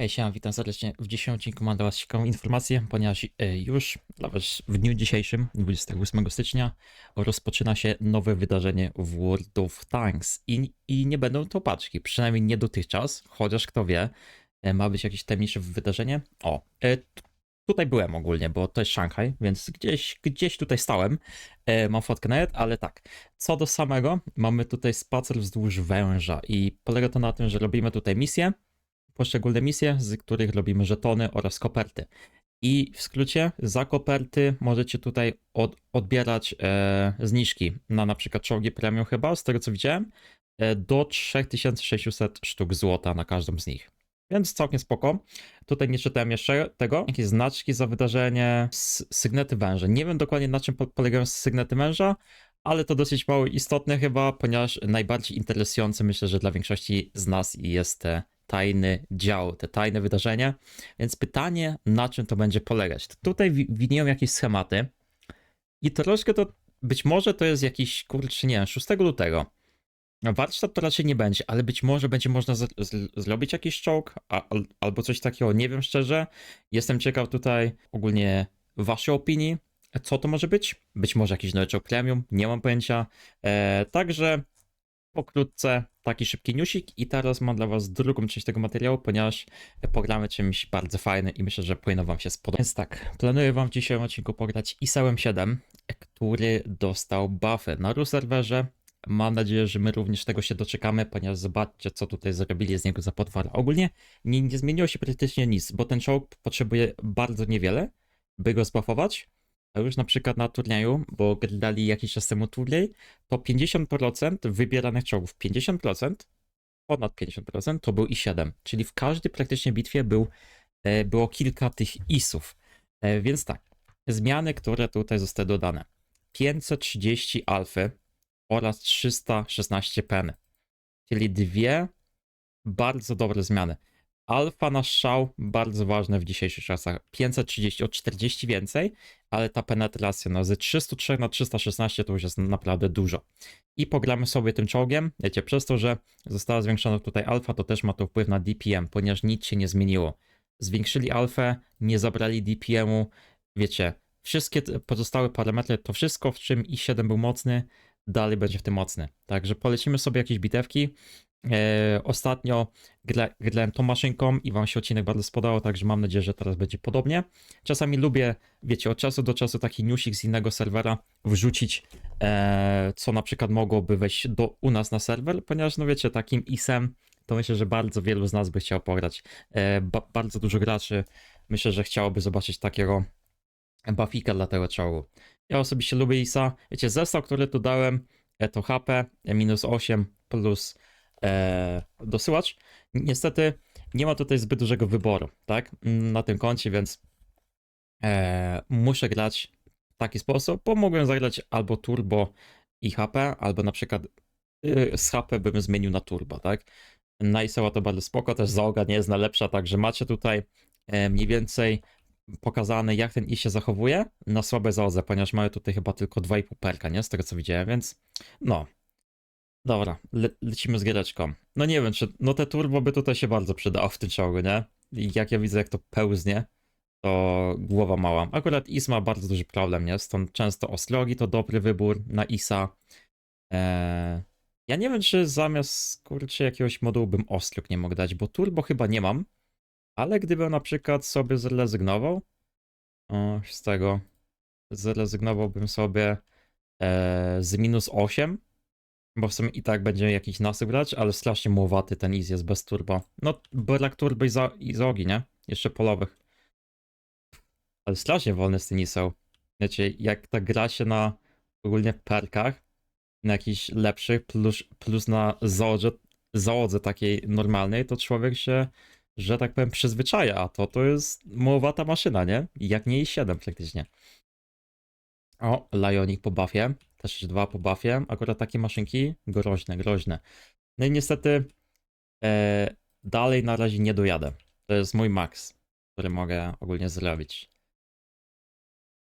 Hej, siema, witam serdecznie w dzisiejszym odcinku. Mam dla Was ciekawą informację, ponieważ e, już dla Was w dniu dzisiejszym, 28 stycznia, rozpoczyna się nowe wydarzenie World of Tanks. I, I nie będą to paczki, przynajmniej nie dotychczas, chociaż kto wie, e, ma być jakieś tajemnicze wydarzenie. O, e, tutaj byłem ogólnie, bo to jest Szanghaj, więc gdzieś, gdzieś tutaj stałem. Mam fotkę nawet, ale tak. Co do samego, mamy tutaj spacer wzdłuż węża i polega to na tym, że robimy tutaj misję poszczególne misje, z których robimy żetony oraz koperty. I w skrócie, za koperty możecie tutaj od, odbierać e, zniżki na na przykład czołgi premium chyba, z tego co widziałem, e, do 3600 sztuk złota na każdą z nich. Więc całkiem spoko. Tutaj nie czytałem jeszcze tego. Jakieś znaczki za wydarzenie, sygnety węża. Nie wiem dokładnie na czym po- polegają sygnety węża, ale to dosyć mało istotne chyba, ponieważ najbardziej interesujące myślę, że dla większości z nas jest e, tajny dział, te tajne wydarzenie. Więc pytanie, na czym to będzie polegać. Tutaj wi- widnieją jakieś schematy i troszkę to, być może to jest jakiś, kurczę, nie wiem, 6 lutego. Warsztat to raczej nie będzie, ale być może będzie można z- z- zrobić jakiś czołg al- albo coś takiego, nie wiem szczerze. Jestem ciekaw tutaj ogólnie waszej opinii, co to może być. Być może jakiś nowy czołg premium, nie mam pojęcia. E, także pokrótce taki szybki newsik i teraz mam dla was drugą część tego materiału, ponieważ pogramy czymś bardzo fajnym i myślę, że powinno wam się spodobać. Więc tak, planuję wam w dzisiejszym odcinku pograć Isałem 7, który dostał buffy na RU serwerze. Mam nadzieję, że my również tego się doczekamy, ponieważ zobaczcie, co tutaj zrobili z niego za potwora. Ogólnie nie, nie zmieniło się praktycznie nic, bo ten czołg potrzebuje bardzo niewiele, by go zbuffować. Już na przykład na turnieju, bo dali jakiś czas temu turniej, to 50% wybieranych czołgów, 50%, ponad 50% to był i7, czyli w każdej praktycznie bitwie był, e, było kilka tych isów. E, Więc tak, zmiany, które tutaj zostały dodane. 530 alfy oraz 316 peny, czyli dwie bardzo dobre zmiany. Alfa na strzał, bardzo ważne w dzisiejszych czasach. 530 o 40 więcej, ale ta penetracja no, ze 303 na 316 to już jest naprawdę dużo. I pogramy sobie tym czołgiem. Wiecie, przez to, że została zwiększona tutaj alfa, to też ma to wpływ na DPM, ponieważ nic się nie zmieniło. Zwiększyli alfę, nie zabrali DPM-u. Wiecie, wszystkie pozostałe parametry, to wszystko, w czym i7 był mocny, dalej będzie w tym mocny. Także polecimy sobie jakieś bitewki. E, ostatnio gra, grałem tą maszynką i wam się odcinek bardzo spodobał, także mam nadzieję, że teraz będzie podobnie. Czasami lubię, wiecie, od czasu do czasu taki newsik z innego serwera wrzucić, e, co na przykład mogłoby wejść do, u nas na serwer, ponieważ, no wiecie, takim isem to myślę, że bardzo wielu z nas by chciało pograć. E, ba, bardzo dużo graczy myślę, że chciałoby zobaczyć takiego buffika dla tego czołgu. Ja osobiście lubię isa. Wiecie, zestaw, który tu dałem, e, to HP e, minus 8 plus e, dosyłacz. Niestety nie ma tutaj zbyt dużego wyboru, tak? mm, Na tym koncie, więc e, muszę grać w taki sposób, bo mogłem zagrać albo turbo i HP, albo na przykład y, z HP bym zmienił na turbo, tak? Na Iseła to bardzo spoko, też załoga nie jest najlepsza, także macie tutaj e, mniej więcej pokazane, jak ten I się zachowuje na słabe załodze, ponieważ mają tutaj chyba tylko 2,5 perka, nie? Z tego co widziałem, więc no. Dobra, le lecimy z giereczką. No nie wiem, czy no te turbo by tutaj się bardzo przydało w tym czołgu, nie? I jak ja widzę, jak to pełznie, to głowa mała. Akurat Is ma bardzo duży problem, nie? Stąd często ostrogi to dobry wybór na Isa. Eee, ja nie wiem, czy zamiast, kurczę, jakiegoś modułu bym ostrog nie mógł dać, bo turbo chyba nie mam. Ale gdybym na przykład sobie zrezygnował o, z tego, zrezygnowałbym sobie e, z minus 8, bo w sumie i tak będzie jakiś nasyp grać, ale strasznie mułowaty ten Iz jest bez turbo. No, brak turbo i, za, i zogi, nie? Jeszcze polowych. Ale strasznie wolny z tym są. Wiecie, jak ta gra się na ogólnie perkach, na jakichś lepszych, plus, plus na zaodze, załodze takiej normalnej, to człowiek się że tak powiem, przyzwyczaja, a to to jest mułowata maszyna, nie? Jak nie i 7 praktycznie. O, Lionik po buffie, też dwa po buffie, akurat takie maszynki groźne, groźne. No i niestety e, dalej na razie nie dojadę. To jest mój max, który mogę ogólnie zrobić.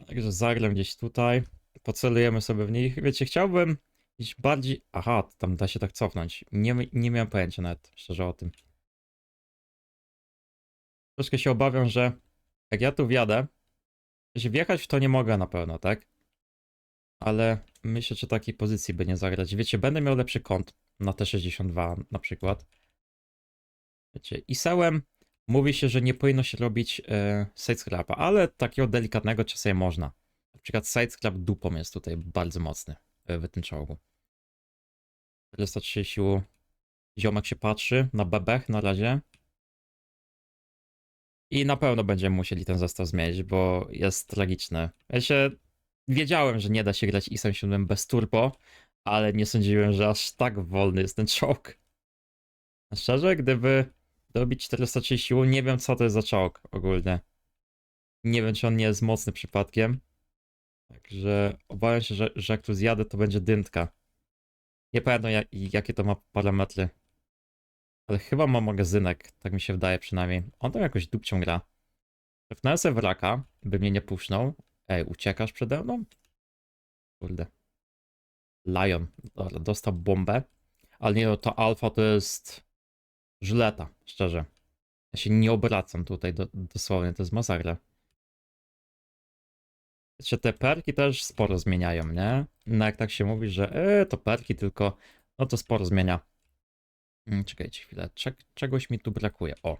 Także zagram gdzieś tutaj, pocelujemy sobie w nich. Wiecie, chciałbym iść bardziej... Aha, tam da się tak cofnąć. Nie, nie miałem pojęcia nawet, szczerze o tym. troszkę się obawiam, że jak ja tu wjadę, się wjechać w to nie mogę na pewno, tak? Ale myślę, że takiej pozycji by nie zagrać. Wiecie, będę miał lepszy kąt na T62 na przykład. Wiecie, i sełem mówi się, że nie powinno się robić e, sidescrapa, ale takiego delikatnego czasem można. Na przykład sidescrap dupą jest tutaj bardzo mocny e, w tym czołgu. 430 ziomek się patrzy na bebech na razie. I na pewno będziemy musieli ten zestaw zmienić, bo jest tragiczny. Ja się wiedziałem, że nie da się grać ISem 7 bez turbo, ale nie sądziłem, że aż tak wolny jest ten czołg. A Szczerze, gdyby dobić 430, nie wiem co to jest za czołg ogólnie. Nie wiem, czy on nie jest mocny przypadkiem. Także obawiam się, że, że jak tu zjadę, to będzie dyntka. Nie pamiętam jak, jakie to ma parametry. Ale chyba ma magazynek, tak mi się wydaje przynajmniej. On tam jakoś dupcią gra. Trefnąłem sobie wraka, by mnie nie puszczał. Ej, uciekasz przede mną? Kurde. Lion. Dobra, dostał bombę. Ale nie no, to alfa to jest żyleta, szczerze. Ja się nie obracam tutaj do, dosłownie, to jest masakra. Wiecie, te perki też sporo zmieniają, nie? No jak tak się mówi, że e, to perki tylko, no to sporo zmienia. Mm, Czekajcie chwilę, Cze czegoś mi tu brakuje. O.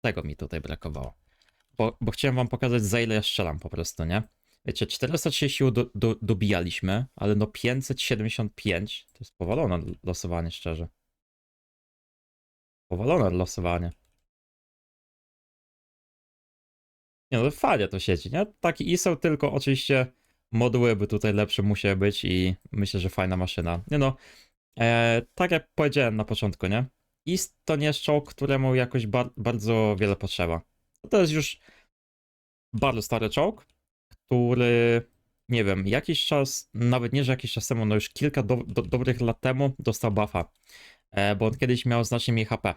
Tego mi tutaj brakowało. Bo, bo chciałem wam pokazać za ile ja strzelam po prostu, nie? Wiecie, 430 do, do, dobijaliśmy, ale no 575 to jest powalone losowanie, szczerze. Powalone losowanie. Nie no, fajnie to sieci, nie? Taki ISO, tylko oczywiście moduły by tutaj lepsze musiały być i myślę, że fajna maszyna. Nie no, e, tak jak powiedziałem na początku, nie? IS to nie jest czołg, któremu jakoś bar bardzo wiele potrzeba. To jest już bardzo stary czołg, który, nie wiem, jakiś czas, nawet nie, że jakiś czas temu, no już kilka do, do, dobrych lat temu dostał buffa, e, bo on kiedyś miał znacznie mniej HP.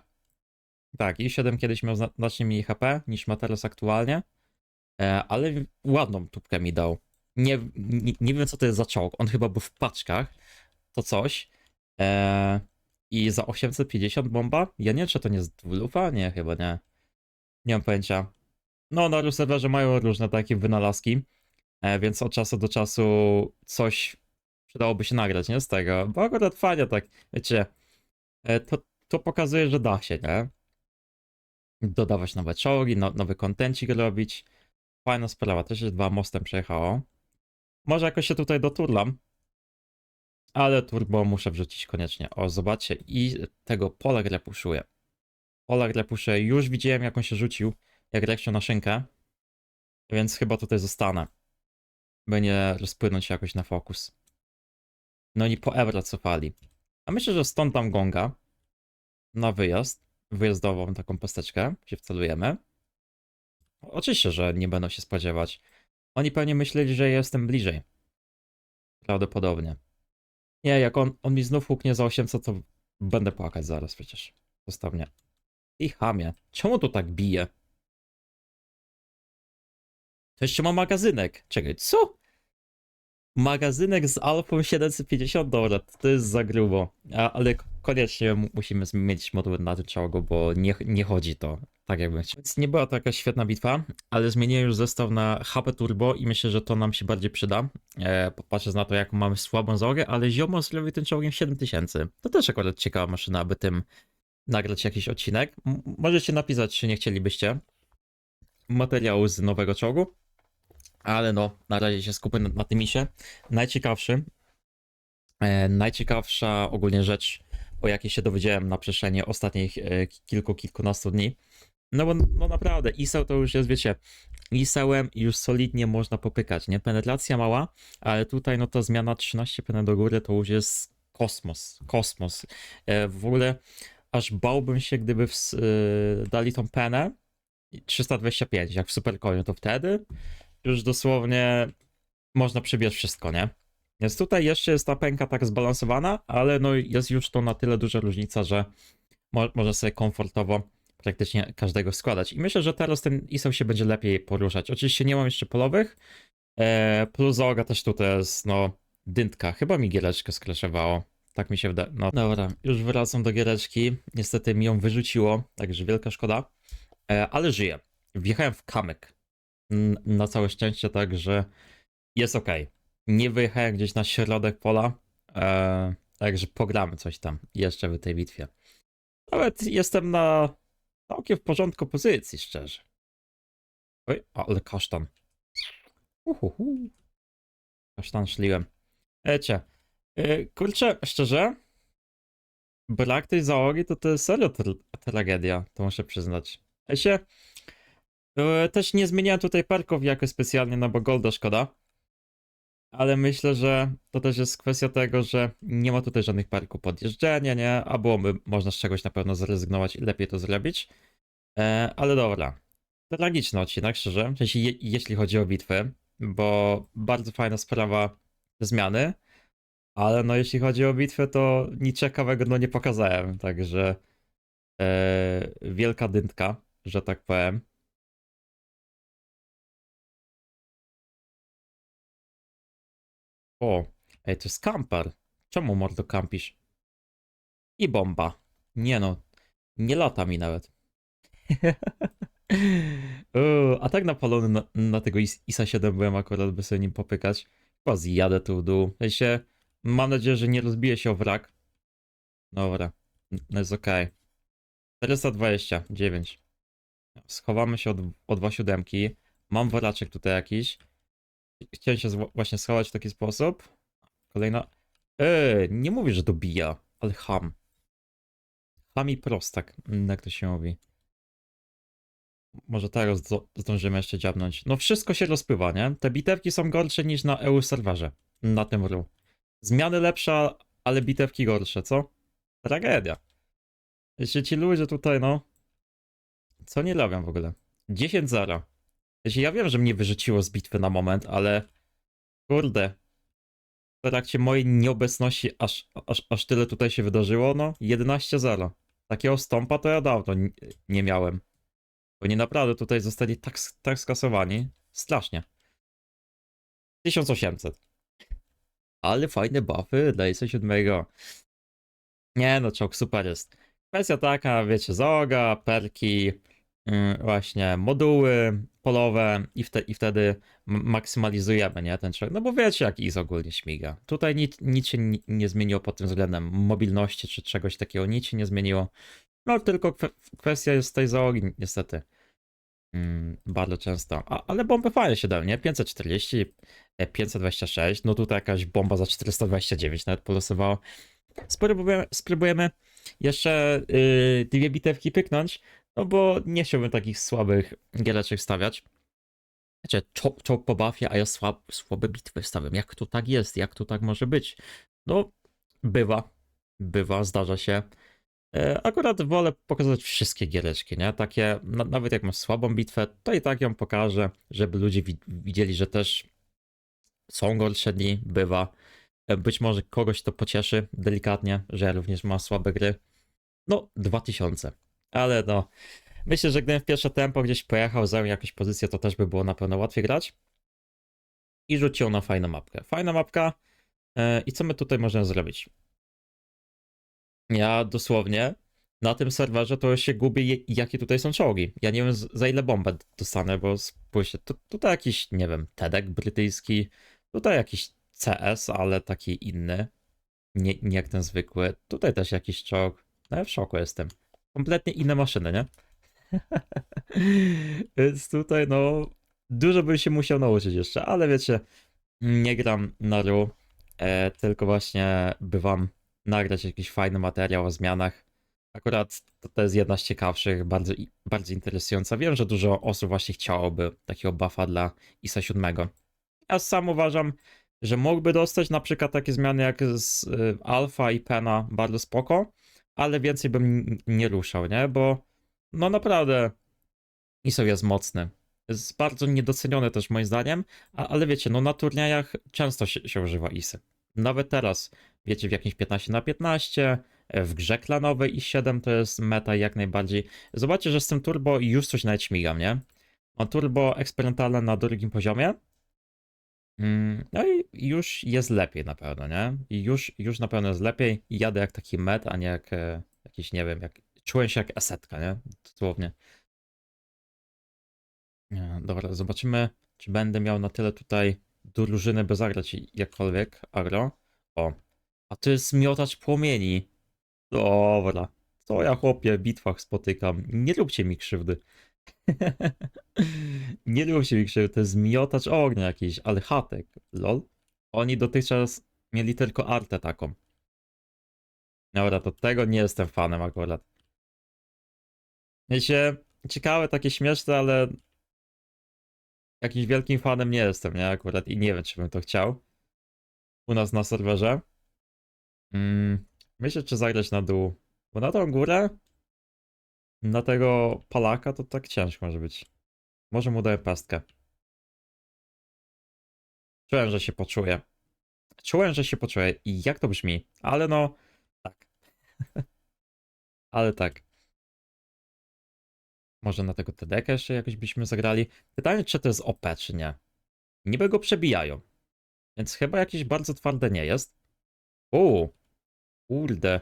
Tak, i7 kiedyś miał zna- znacznie mniej HP niż ma teraz aktualnie, e, ale ładną tubkę mi dał. Nie, nie, nie wiem, co to jest za czołg. On chyba był w paczkach, to coś. E, I za 850 bomba? Ja nie wiem, czy to nie jest dwulufa? Nie, chyba nie. Nie mam pojęcia. No, na serwerze mają różne takie wynalazki, e, więc od czasu do czasu coś przydałoby się nagrać, nie? Z tego, bo akurat fajnie tak, wiecie, e, to, to pokazuje, że da się, nie? Dodawać nowe czołgi, no, nowy kontencik robić. Fajna sprawa, też jest dwa mostem przejechało. Może jakoś się tutaj doturlam, ale turbo muszę wrzucić koniecznie. O, zobaczcie, i tego pola repuszuje. Pola repuszuje, już widziałem jak on się rzucił, jak reksio na szynkę, więc chyba tutaj zostanę. By nie rozpłynąć się jakoś na fokus. No i po Euro cofali. A myślę, że stąd tam gonga na wyjazd, wyjazdową taką pasteczkę się wcelujemy. Oczywiście, że nie będą się spodziewać. Oni pewnie myśleli, że jestem bliżej. Prawdopodobnie. Nie, jak on, on mi znów huknie za 800, to będę płakać zaraz przecież. Zostaw mnie. I chamie. Czemu tu tak bije? To jeszcze ma magazynek. Czekaj, co? Magazynek z Alfą 750 dobra, to jest za grubo. A, ale koniecznie mu- musimy zmienić moduł na czołgu, bo nie, nie chodzi to tak jakbym chciał. Więc nie była to jakaś świetna bitwa, ale zmieniłem już zestaw na HP Turbo i myślę, że to nam się bardziej przyda. E, na to, jak mamy słabą załogę, ale ziomo zrobił tym czołgiem 7000. To też akurat ciekawa maszyna, aby tym nagrać jakiś odcinek. M- możecie napisać, czy nie chcielibyście materiału z nowego czołgu. Ale no, na razie się skupię na, na tym isie. Najciekawszy, e, najciekawsza ogólnie rzecz, o jakiej się dowiedziałem na przestrzeni ostatnich e, kilku, kilkunastu dni. No bo no naprawdę, ISEł to już jest, wiecie, ISEłem już solidnie można popykać, nie? Penetracja mała, ale tutaj no to zmiana 13 peny do góry to już jest kosmos, kosmos. E, w ogóle aż bałbym się, gdyby w, e, dali tą penę 325, jak w Supercoinie, to wtedy już dosłownie można przybierz wszystko, nie? Więc tutaj jeszcze jest ta pęka tak zbalansowana, ale no jest już to na tyle duża różnica, że mo może sobie komfortowo praktycznie każdego składać. I myślę, że teraz ten ISO się będzie lepiej poruszać. Oczywiście nie mam jeszcze polowych, e, plus załoga też tutaj jest, no, dyntka. Chyba mi giereczkę skraszowało. Tak mi się wydaje. No dobra, już wracam do giereczki. Niestety mi ją wyrzuciło, także wielka szkoda. E, ale żyję. Wjechałem w kamyk. Na całe szczęście, tak, że jest ok. Nie wyjechałem gdzieś na środek pola, e, także pogramy coś tam jeszcze w tej bitwie. Nawet jestem na całkiem w porządku pozycji, szczerze. Oj, ale kasztan. Uhuhu. Kasztan szliłem. Wiecie, yy, kurczę, szczerze, brak tej załogi to to jest serio tra- tragedia, to muszę przyznać. Ja się yy, też nie zmieniałem tutaj parków jakoś specjalnie, no bo golda szkoda. Ale myślę, że to też jest kwestia tego, że nie ma tutaj żadnych parków podjeżdżenia, nie? A byłoby można z czegoś na pewno zrezygnować i lepiej to zrobić. E, ale dobra. Tragiczny odcinek, szczerze. W sensie, je, jeśli chodzi o bitwy, bo bardzo fajna sprawa zmiany. Ale no jeśli chodzi o bitwę, to nic ciekawego no nie pokazałem, także e, wielka dyntka, że tak powiem. O, ej, to jest kamper. Czemu mordo kampisz? I bomba. Nie no, nie lata mi nawet. O, a tak napalony na, na tego Is- ISA 7 byłem akurat, by sobie nim popykać. Chyba zjadę tu w dół. Sensie, mam nadzieję, że nie rozbije się o wrak. Dobra, no jest okej. 429. Schowamy się od, od siódemki. Mam woraczek tutaj jakiś. Chciałem się właśnie schować w taki sposób. Kolejna. Eee, nie mówię, że dobija, ale ham. Ham i prostak, jak to się mówi. Może teraz zdążymy jeszcze dziabnąć. No wszystko się rozpływa, nie? Te bitewki są gorsze niż na EU serwerze. Na tym ru. Zmiany lepsze, ale bitewki gorsze, co? Tragedia. Jeśli ci ludzie tutaj, no... Co nie robią w ogóle? 10-0. Jeśli ja wiem, że mnie wyrzuciło z bitwy na moment, ale... Kurde. W trakcie mojej nieobecności aż, aż, aż tyle tutaj się wydarzyło, no. 11-0. Takiego stąpa to ja dawno nie miałem. Bo nie naprawdę tutaj zostali tak, tak skasowani. Strasznie. 1800. Ale fajne buffy dla ISA 7. Nie no, czołg super jest. Kwestia taka, wiecie, zoga, perki, mm, właśnie moduły polowe i, wte, i wtedy maksymalizujemy, nie, ten czołg. No bo wiecie, jak IS ogólnie śmiga. Tutaj nic, nic się ni- nie zmieniło pod tym względem mobilności czy czegoś takiego, nic się nie zmieniło. No tylko kwe- kwestia jest tej załogi, niestety. Mm, bardzo często. A, ale bomby fajnie się dają, nie? 540, e, 526, no tutaj jakaś bomba za 429 nawet polosowała. Spróbujemy, spróbujemy jeszcze yy, dwie bitewki pyknąć, no bo nie chciałbym takich słabych giereczek stawiać. Wiecie, czołg, czołg po buffie, a ja słab, słabe bitwy stawiam. Jak to tak jest? Jak to tak może być? No, bywa. Bywa, zdarza się. E, Akurat wolę pokazać wszystkie giereczki, nie? Takie, na, nawet jak masz słabą bitwę, to i tak ją pokażę, żeby ludzie wi- widzieli, że też są gorsze dni, bywa. E, Być może kogoś to pocieszy delikatnie, że również ma słabe gry. No, 2000. Ale no, myślę, że gdybym w pierwsze tempo gdzieś pojechał, zajął jakąś pozycję, to też by było na pewno łatwiej grać. I rzucił na fajną mapkę. Fajna mapka. E, I co my tutaj możemy zrobić? Ja dosłownie na tym serwerze to się gubię, jakie tutaj są czołgi. Ja nie wiem za ile bombę dostanę, bo spójrzcie, tu, tutaj jakiś, nie wiem, TEDek brytyjski, tutaj jakiś CS, ale taki inny, nie, nie jak ten zwykły. Tutaj też jakiś czołg. No ja w szoku jestem. Kompletnie inne maszyny, nie? Więc tutaj no, dużo bym się musiał nauczyć jeszcze, ale wiecie, nie gram na RU, e, tylko właśnie bywam nagrać jakiś fajny materiał o zmianach. Akurat to, to jest jedna z ciekawszych, bardzo, bardzo interesująca. Wiem, że dużo osób właśnie chciałoby takiego buffa dla ISA 7. Ja sam uważam, że mógłby dostać na przykład takie zmiany jak z y, Alpha i Pena, bardzo spoko, ale więcej bym nie ruszał, nie? Bo no naprawdę ISO jest mocny. Jest bardzo niedoceniony też moim zdaniem, a, ale wiecie, no na turniejach często się, się używa ISy. Nawet teraz, wiecie, w jakimś 15 na 15, e, w grze klanowej i 7 to jest meta jak najbardziej. Zobaczcie, że z tym turbo już coś nawet śmigam, nie? Mam turbo eksperymentalne na drugim poziomie. Mm, No i już jest lepiej na pewno, nie? I już, już na pewno jest lepiej. Jadę jak taki met, a nie jak e, jakiś, nie wiem, jak czułem się jak esetka, nie? Dosłownie. Nie, dobra, zobaczymy, czy będę miał na tyle tutaj drużyny, by zagrać jakkolwiek agro. O, a to jest miotacz płomieni. Dobra, to ja chłopie w bitwach spotykam. Nie róbcie mi krzywdy. Nie róbcie mi krzywdy, to jest miotacz ognia jakiś, ale chatek, lol. Oni dotychczas mieli tylko artę taką. Dobra, to tego nie jestem fanem akurat. Wiecie, ciekawe, takie śmieszne, ale jakimś wielkim fanem nie jestem, nie? Akurat i nie wiem, czy bym to chciał. U nas na serwerze. Mm, myślę, czy zagrać na dół. Bo na tą górę, na tego palaka, to tak ciężko może być. Może mu daję pestkę. Czułem, że się poczuję. Czułem, że się poczuję. I jak to brzmi? Ale no, tak. Ale tak. Może na tego TDK jeszcze jakoś byśmy zagrali. Pytanie, czy to jest OP, czy nie. Niby go przebijają. Więc chyba jakieś bardzo twarde nie jest. Uuu. Kurde.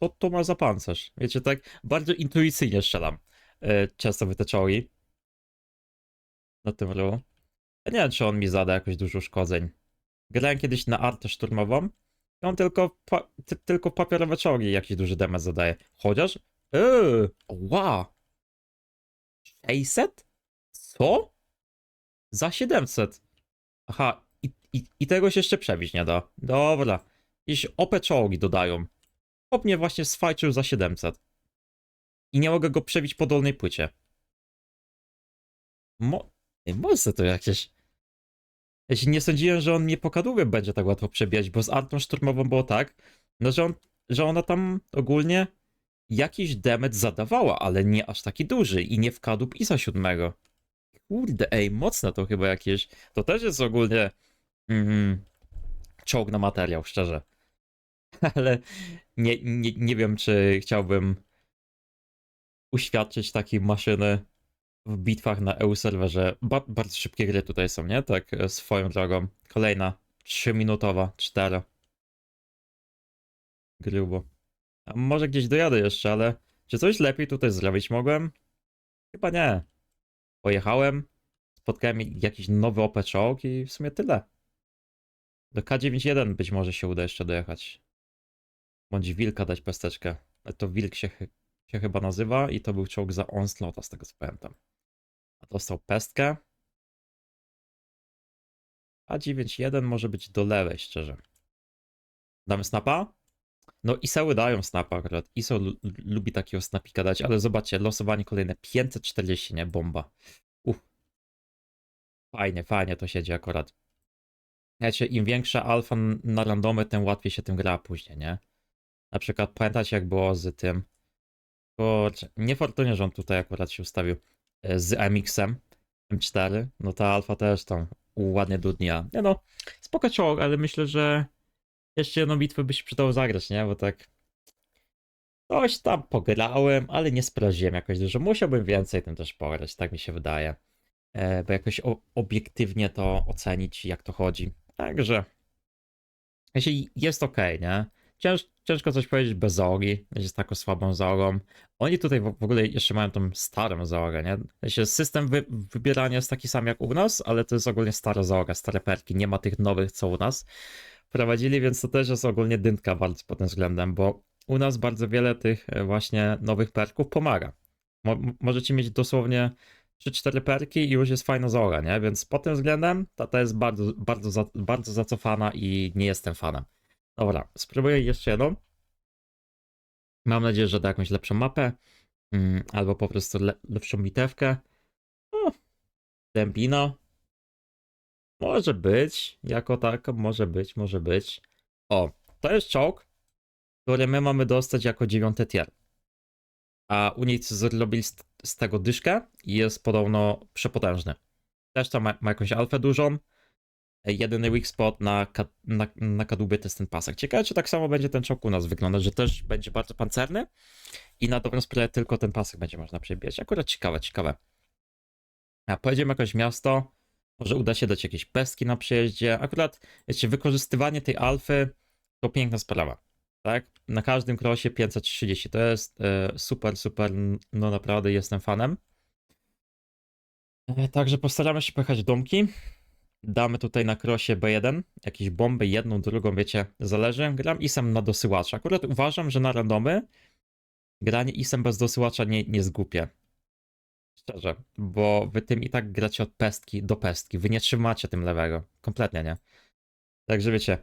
Co to ma za pancerz? Wiecie, tak bardzo intuicyjnie strzelam. Yy, często w te czołgi. Na tym ru. Ja nie wiem, czy on mi zada jakoś dużo uszkodzeń. Grałem kiedyś na artę szturmową. I on tylko, tylko papierowe czołgi jakiś duży damage zadaje. Chociaż... Yy, wow. 600? Co? Za 700. Aha, i, i, i tego się jeszcze przebić nie da. Dobra. Jakieś OP czołgi dodają. Chłop mnie właśnie sfajczył za 700. I nie mogę go przebić po dolnej płycie. Mo... Mocne to jakieś. Ja się nie sądziłem, że on mnie po kadłubie będzie tak łatwo przebijać, bo z artą szturmową było tak, no że, on, że ona tam ogólnie jakiś damage zadawała, ale nie aż taki duży i nie w kadłub ISA 7. Kurde, ej, mocne to chyba jakieś. To też jest ogólnie mm, czołg na materiał, szczerze. Ale nie, nie, nie wiem, czy chciałbym uświadczyć takiej maszyny w bitwach na EU serwerze. Ba bardzo szybkie gry tutaj są, nie? Tak e, swoją drogą. Kolejna 3-minutowa, 4. Grubo. A może gdzieś dojadę jeszcze, ale czy coś lepiej tutaj zrobić mogłem? Chyba nie. Pojechałem, spotkałem jakiś nowy OP i w sumie tyle. Do K91 być może się uda jeszcze dojechać. Bądź wilka dać pesteczkę. To wilk się, się chyba nazywa i to był czołg za onslaughta z tego co pamiętam. A dostał pestkę. A91 może być do lewej, szczerze. Damy snapa? No ISAły dają snapa akurat. ISO lu- lu- lubi takiego snapika dać, ale zobaczcie, losowanie kolejne 540, nie? Bomba. Uff. Fajnie, fajnie to siedzi akurat. Wiecie, im większa alfa na randomy, tym łatwiej się tym gra później, nie? Na przykład pamiętacie jak było z tym... Kurczę, niefortunnie, że on tutaj akurat się ustawił e, z MX-em M4, no ta alfa też tam ładnie dudnia. Nie no, spoko czołg, ale myślę, że jeszcze jedną bitwę by się przydało zagrać, nie? Bo tak coś tam pograłem, ale nie sprawdziłem jakoś dużo. Musiałbym więcej tym też pograć, tak mi się wydaje. E, by jakoś o, obiektywnie to ocenić, jak to chodzi. Także jeśli jest ok, nie? Cięż, ciężko coś powiedzieć bez załogi, jest taką słabą załogą. Oni tutaj w, w ogóle jeszcze mają tą starą załogę, nie? System wy, wybierania jest taki sam jak u nas, ale to jest ogólnie stara załoga, stare perki, nie ma tych nowych co u nas wprowadzili, więc to też jest ogólnie dynka bardzo pod tym względem, bo u nas bardzo wiele tych e, właśnie nowych perków pomaga. Mo możecie mieć dosłownie 3-4 perki i już jest fajna załoga, nie? Więc pod tym względem ta, ta jest bardzo, bardzo, za, bardzo zacofana i nie jestem fanem. Dobra, spróbuję jeszcze jedną. Mam nadzieję, że da jakąś lepszą mapę, mm, albo po prostu le lepszą bitewkę. O. Może być, jako taka, może być, może być. O, to jest czołg, który my mamy dostać jako dziewiąty tier. A Unicy zrobili z, z tego dyszkę i jest podobno przepotężny. Też tam ma, ma jakąś alfę dużą. Jedyny weak spot na, ka, na, na kadłubie to jest ten pasek. Ciekawe, czy tak samo będzie ten czołg u nas wyglądać, że też będzie bardzo pancerny i na dobrą sprawę tylko ten pasek będzie można przebijać. Akurat ciekawe, ciekawe. A pojedziemy jakoś miasto, może uda się dać jakieś pestki na przejeździe. Akurat, wiecie, wykorzystywanie tej alfy to piękna sprawa, tak? Na każdym krosie 530 to jest e, super, super, no naprawdę jestem fanem. E, Także postaramy się pojechać domki. Damy tutaj na krosie B1 jakieś bomby, jedną, drugą, wiecie, zależy. Gram isem na dosyłacza. Akurat uważam, że na randomy granie isem bez dosyłacza nie, nie jest głupie. Szczerze, bo wy tym i tak gracie od pestki do pestki. Wy nie trzymacie tym lewego. Kompletnie nie. Także wiecie,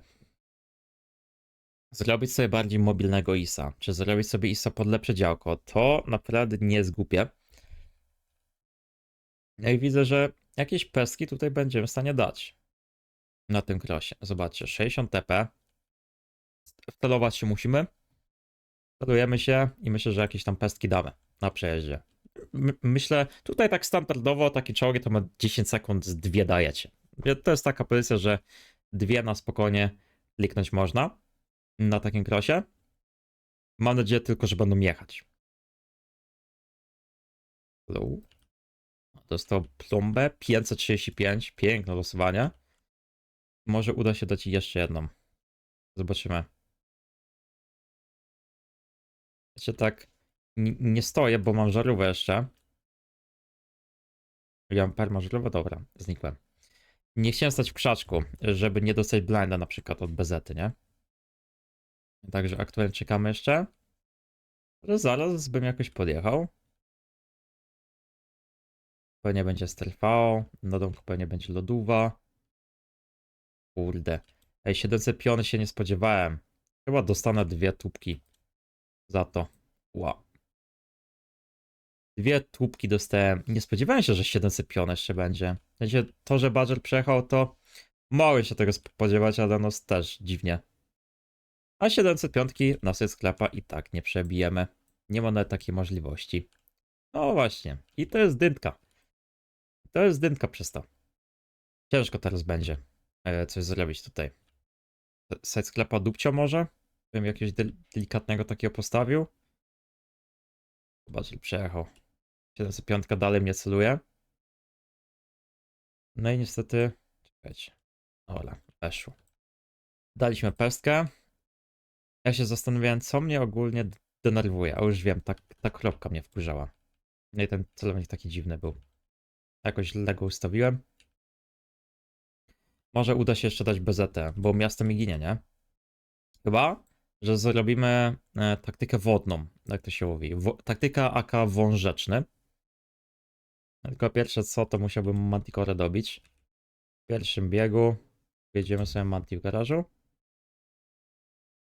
zrobić sobie bardziej mobilnego ISA, czy zrobić sobie ISA pod lepsze działko, to naprawdę nie jest głupie. No i widzę, że jakieś pestki tutaj będziemy w stanie dać na tym krosie. Zobaczcie, 60 TP. Wtelować się musimy. Wtelujemy się i myślę, że jakieś tam pestki damy na przejeździe. My- myślę, tutaj tak standardowo takie czołgi to ma 10 sekund dwie dajecie. To jest taka pozycja, że dwie na spokojnie kliknąć można na takim krosie. Mam nadzieję tylko, że będą jechać. Hello. Dostał plombę 535. Piękne losowanie. Może uda się dać jeszcze jedną. Zobaczymy. Wiecie, tak nie stoję, bo mam żarówkę jeszcze. Ja mam perma żarówkę? Dobra, znikłem. Nie chciałem stać w krzaczku, żeby nie dostać blinda na przykład od bezety, nie? Także aktualnie czekamy jeszcze. Ale zaraz bym jakoś podjechał. Pewnie będzie strfał. Na domku pewnie będzie lodówa. Kurde. Ej, 700 piony się nie spodziewałem. Chyba dostanę dwie tubki za to. Wow. Dwie tubki dostałem. Nie spodziewałem się, że 700 pion jeszcze będzie. W sensie to, że Badger przejechał, to mogłem się tego spodziewać, ale no też dziwnie. A 705 na sobie sklepa i tak nie przebijemy. Nie ma nawet takiej możliwości. No właśnie. I to jest dynka. To jest dynka przez to. Ciężko teraz będzie e, coś zrobić tutaj. Side sklepa dupcio może? Bym jakiegoś del- delikatnego takiego postawił. Zobaczcie, przejechał. 705 dalej mnie celuje. No i niestety... Czekajcie. Dobra, weszło. Daliśmy pestkę. Ja się zastanawiałem, co mnie ogólnie denerwuje. A już wiem, ta, ta kropka mnie wkurzała. No i ten celownik taki dziwny był. Jakoś źle go ustawiłem. Może uda się jeszcze dać BZT, bo miasto mi ginie, nie? Chyba, że zrobimy e, taktykę wodną, jak to się mówi. Wo taktyka AK wąż rzeczny. Tylko pierwsze co, to musiałbym Manticore dobić. W pierwszym biegu jedziemy sobie Manti w garażu.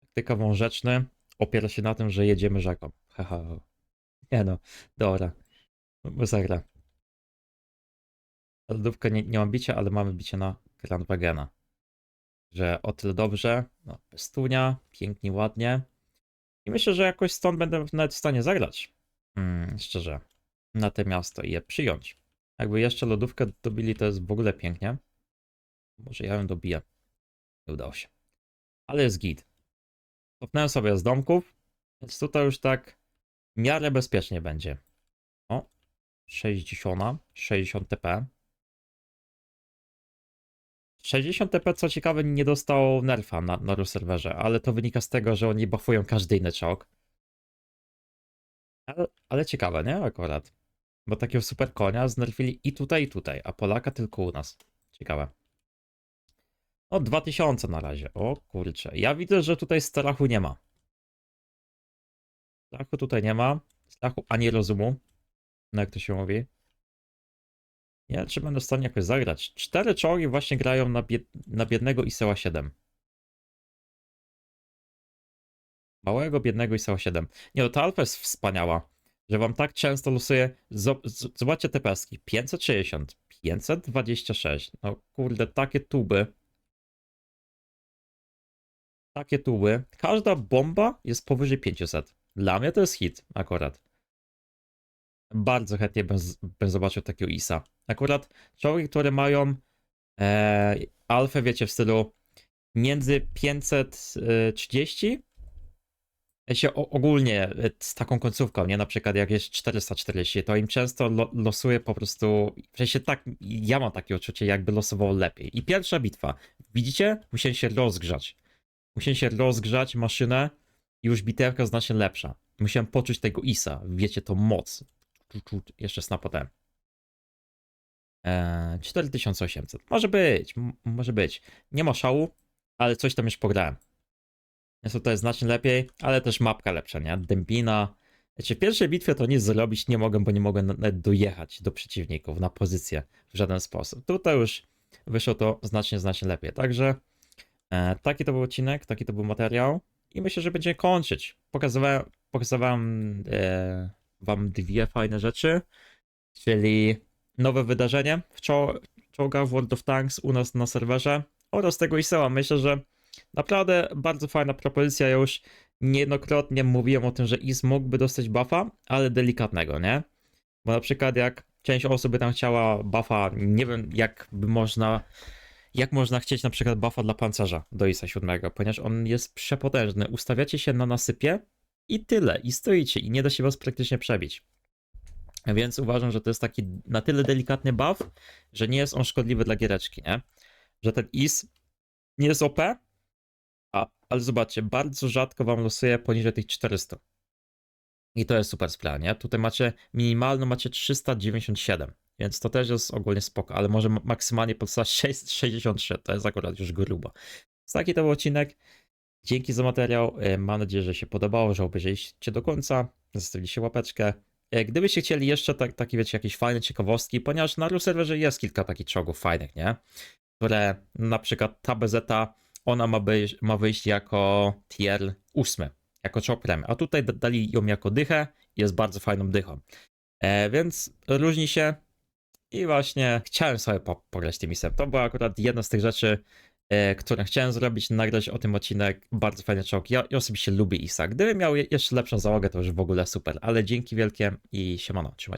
Taktyka wąż rzeczny opiera się na tym, że jedziemy rzeką. Haha. Nie no, dobra. Masakra. Lodówkę nie, nie bicia, ale mamy bicie na Grand Wagena. Że o tyle dobrze. No, pestunia, pięknie, ładnie. I myślę, że jakoś stąd będę nawet w stanie zagrać. Mm, szczerze. Na te miasto i je przyjąć. Jakby jeszcze lodówkę dobili, to jest w ogóle pięknie. Może ja ją dobiję. Nie udało się. Ale jest git. Cofnąłem sobie z domków, więc tutaj już tak w miarę bezpiecznie będzie. O, 60, 60 TP. 60 TP, co ciekawe, nie dostał nerfa na, na serwerze, ale to wynika z tego, że oni buffują każdy inny czołg. Ale, ale ciekawe, nie? Akurat. Bo takiego super konia znerfili i tutaj, i tutaj, a Polaka tylko u nas. Ciekawe. O, 2000 na razie. O kurczę. Ja widzę, że tutaj strachu nie ma. Strachu tutaj nie ma. Strachu ani rozumu. No jak to się mówi. Nie wiem, czy będę w stanie jakoś zagrać. Cztery czołgi właśnie grają na, bied na biednego Iseła 7. Małego, biednego Iseła 7. Nie no, ta alfa jest wspaniała, że wam tak często losuje. Zobaczcie te peski. 560, 526. No kurde, takie tuby. Takie tuby. Każda bomba jest powyżej 500. Dla mnie to jest hit akurat. Bardzo chętnie bym, bym zobaczył takiego ISA. Akurat czołgi, które mają e, alfę, wiecie, w stylu między 530 się ogólnie e, z taką końcówką, nie? Na przykład jak jest 440, to im często lo, losuje po prostu, w sensie tak, ja mam takie uczucie, jakby losowało lepiej. I pierwsza bitwa, widzicie? Musieli się rozgrzać. Musieli się rozgrzać maszynę i już bitewka znacznie lepsza. Musiałem poczuć tego ISA, wiecie, to moc. Jeszcze snapotem. E, 4800. Może być, może być. Nie ma szału, ale coś tam już pograłem. Jest tutaj znacznie lepiej, ale też mapka lepsza, nie? Dębina. Znaczy w pierwszej bitwie to nic zrobić nie mogłem, bo nie na- nawet dojechać do przeciwników na pozycję w żaden sposób. Tutaj już wyszło to znacznie, znacznie lepiej. Także e, taki to był odcinek, taki to był materiał i myślę, że będziemy kończyć. Pokazywałem, pokazywałem e, wam dwie fajne rzeczy, czyli nowe wydarzenie w czo- czołgach World of Tanks u nas na serwerze oraz tego ISEA. Myślę, że naprawdę bardzo fajna propozycja. Ja już niejednokrotnie mówiłem o tym, że IS mógłby dostać buffa, ale delikatnego, nie? Bo na przykład jak część osób by tam chciała buffa, nie wiem jak by można, jak można chcieć na przykład buffa dla pancerza do ISA 7, ponieważ on jest przepotężny. Ustawiacie się na nasypie i tyle, i stoicie, i nie da się was praktycznie przebić. Więc uważam, że to jest taki na tyle delikatny buff, że nie jest on szkodliwy dla giereczki, nie? Że ten IS nie jest OP, ale zobaczcie, bardzo rzadko wam losuje poniżej tych 400. I to jest super sprawa, nie? Tutaj macie minimalną, macie 397, więc to też jest ogólnie spoko, ale może ma- maksymalnie podstawa 663, to jest akurat już grubo. Więc taki to był odcinek. Dzięki za materiał. E, Mam nadzieję, że się podobało, że obejrzeliście do końca. Zostawiliście łapeczkę. E, Gdybyście chcieli jeszcze tak, takie, wiecie, jakieś fajne ciekawostki, ponieważ na serwerze jest kilka takich czołgów fajnych, nie? Które na przykład ta BZ, ona ma, być, ma wyjść jako tier 8, jako premium, a tutaj da- dali ją jako dychę jest bardzo fajną dychą. E, więc różni się i właśnie chciałem sobie po, pograć tym misem. To była akurat jedna z tych rzeczy, e, które chciałem zrobić, nagrać o tym odcinek. Bardzo fajny czołg. Ja, ja osobiście lubię ISA. Gdybym miał je- jeszcze lepszą załogę, to już w ogóle super. Ale dzięki wielkie i siemano, trzymajcie.